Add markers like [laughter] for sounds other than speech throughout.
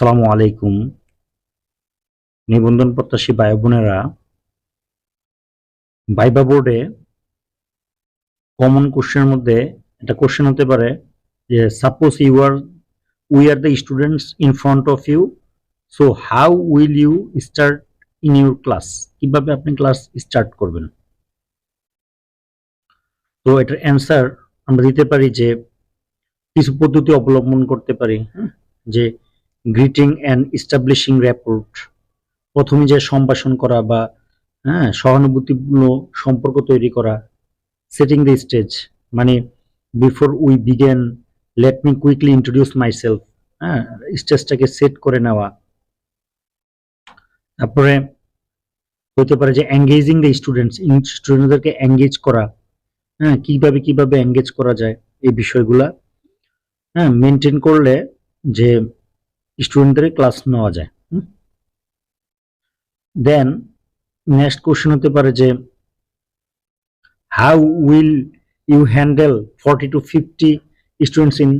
আসসালামু আলাইকুম। নিবন্ধন প্রত্যাশী ভাই বোনেরা, ভাইবা বোর্ডে কমন কোশ্চেনের মধ্যে একটা কোশ্চেন হতে পারে যে suppose you are we are the students in front of you so how will you start in your class কীভাবে আপনি ক্লাস স্টার্ট করবেন? তো এটার অ্যান্সার আমরা দিতে পারি যে, কিছু পদ্ধতি অবলম্বন করতে পারি হ্যাঁ? যে গ্রিটিং অ্যান্ড ইস্টাবলিশিং র্যাপোর্ট প্রথমে যে সম্ভাষণ করা বা হ্যাঁ সহানুভূতিপূর্ণ সম্পর্ক তৈরি করা সেটিং দ্য স্টেজ মানে before we begin let me quickly introduce myself হ্যাঁ স্টেজটাকে সেট করে নেওয়া। তারপরে হতে পারে যে এঙ্গেজিং দ্য স্টুডেন্টস স্টুডেন্টদেরকে এঙ্গেজ করা হ্যাঁ কীভাবে কীভাবে এঙ্গেজ করা যায়, এই বিষয়গুলা হ্যাঁ মেনটেন করলে যে স্টুডেন্টদের ক্লাস নেওয়া যায় দেন নেক্সট কোশ্চেন হতে পারে যে how will you handle forty two fifty students in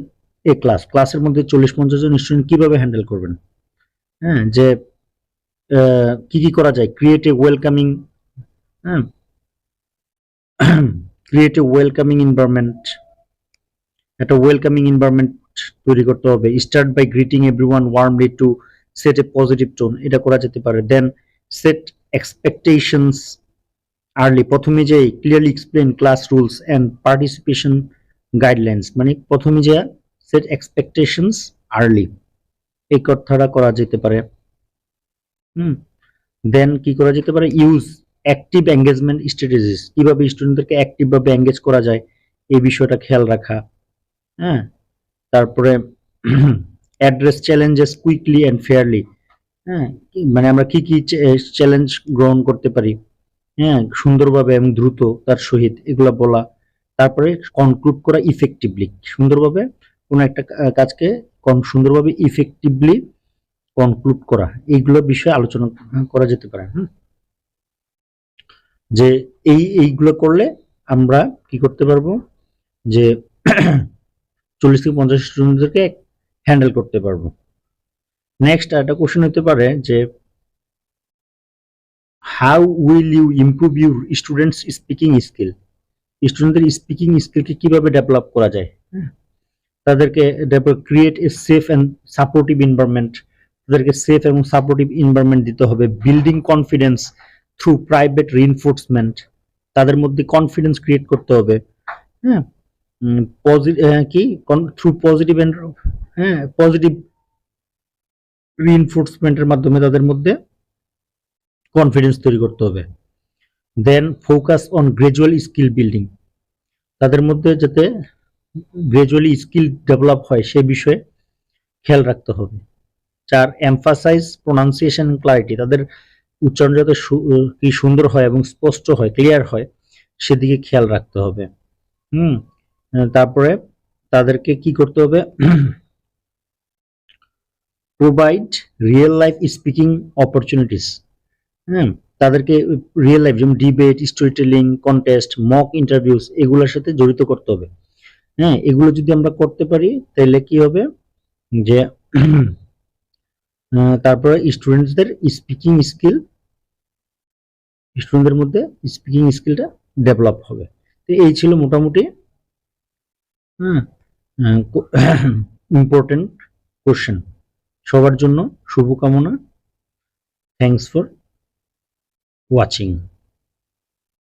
a class ক্লাসের মধ্যে চল্লিশ পঞ্চাশ জন স্টুডেন্ট কীভাবে হ্যান্ডেল করবেন? হ্যাঁ যে কি কি করা যায়? ক্রিয়েট এ ওয়েলকামিং হ্যাঁ? ক্রিয়েট এ ওয়েলকামিং এনভায়রনমেন্ট একটা ওয়েলকামিং এনভায়রনমেন্ট তৈরি করতে হবে। Start by greeting everyone warmly to set a positive tone এটা করা যেতে পারে। দেন সেট এক্সপেকটেশনস আর্লি প্রথমে যে clearly explain class rules and participation guidelines মানে প্রথমে যে সেট এক্সপেকটেশনস আর্লি এই কথাটা করা যেতে পারে। হুম। দেন কি করা যেতে পারে? ইউজ অ্যাক্টিভ এঙ্গেজমেন্ট স্ট্র্যাটেজিস কীভাবে স্টুডেন্টদেরকে অ্যাক্টিভ ভাবে এঙ্গেজ করা যায়? এই বিষয়টা খেয়াল রাখা। হ্যাঁ। তারপরে address challenges quickly and fairly হ্যাঁ মানে আমরা কি কি চ্যালেঞ্জ গ্রহণ করতে পারি? হ্যাঁ সুন্দরভাবে এবং দ্রুত তার সহিত এগুলা বলা। তারপরে কনক্লুড করা ইফেক্টিভলি সুন্দরভাবে কোনো একটা কাজকে কন- সুন্দরভাবে ইফেক্টিভলি কনক্লুড করা। এইগুলো বিষয়ে আলোচনা করা যেতে পারে হ্যাঁ যে এই, এইগুলো করলে আমরা কি করতে পারব? যে [clears throat] চল্লিশ থেকে পঞ্চাশ স্টুডেন্টদেরকে হ্যান্ডেল করতে পারব। নেক্সট একটা কোশ্চেন হতে পারে যে how will you improve your students speaking skill স্টুডেন্টদের স্পিকিং স্কিলকে কীভাবে ডেভেলপ করা যায়? তাদেরকে create a safe and supportive environment তাদেরকে সেফ এবং সাপোর্টিভ এনভায়রনমেন্ট দিতে হবে। Building confidence through private reinforcement তাদের মধ্যে কনফিডেন্স ক্রিয়েট করতে হবে। হ্যাঁ কি? থ্রু পজিটিভ হ্যাঁ পজিটিভ রিইনফোর্সমেন্টের মাধ্যমে তাদের মধ্যে কনফিডেন্স তৈরি করতে হবে। Then focus on gradual skill building তাদের মধ্যে যাতে গ্রাজুয়ালি স্কিল ডেভেলপ হয় সে বিষয়ে খেয়াল রাখতে হবে। চার এমফাসাইজ প্রোনাউন্সিয়েশন ক্লারিটি তাদের উচ্চারণ যাতে কি সুন্দর হয় এবং স্পষ্ট হয় ক্লিয়ার হয়, সেদিকে খেয়াল রাখতে হবে। হুম তারপরে তাদেরকে কি করতে হবে? Provide real life speaking opportunities হ্যাঁ তাদেরকে রিয়েল লাইফ যেমন debate story telling contest mock interviews এগুলোর সাথে জড়িত করতে হবে। হ্যাঁ এগুলো যদি আমরা করতে পারি, তাহলে কি হবে? যে [clears throat] তারপরে স্টুডেন্টসদের স্পিকিং স্কিল স্টুডেন্টদের মধ্যে স্পিকিং স্কিলটা ডেভেলপ হবে। তো এই ছিল মোটামুটি ইম্পর্টেন্ট কোশ্চেন [clears throat] সবার জন্য শুভকামনা. Thanks for watching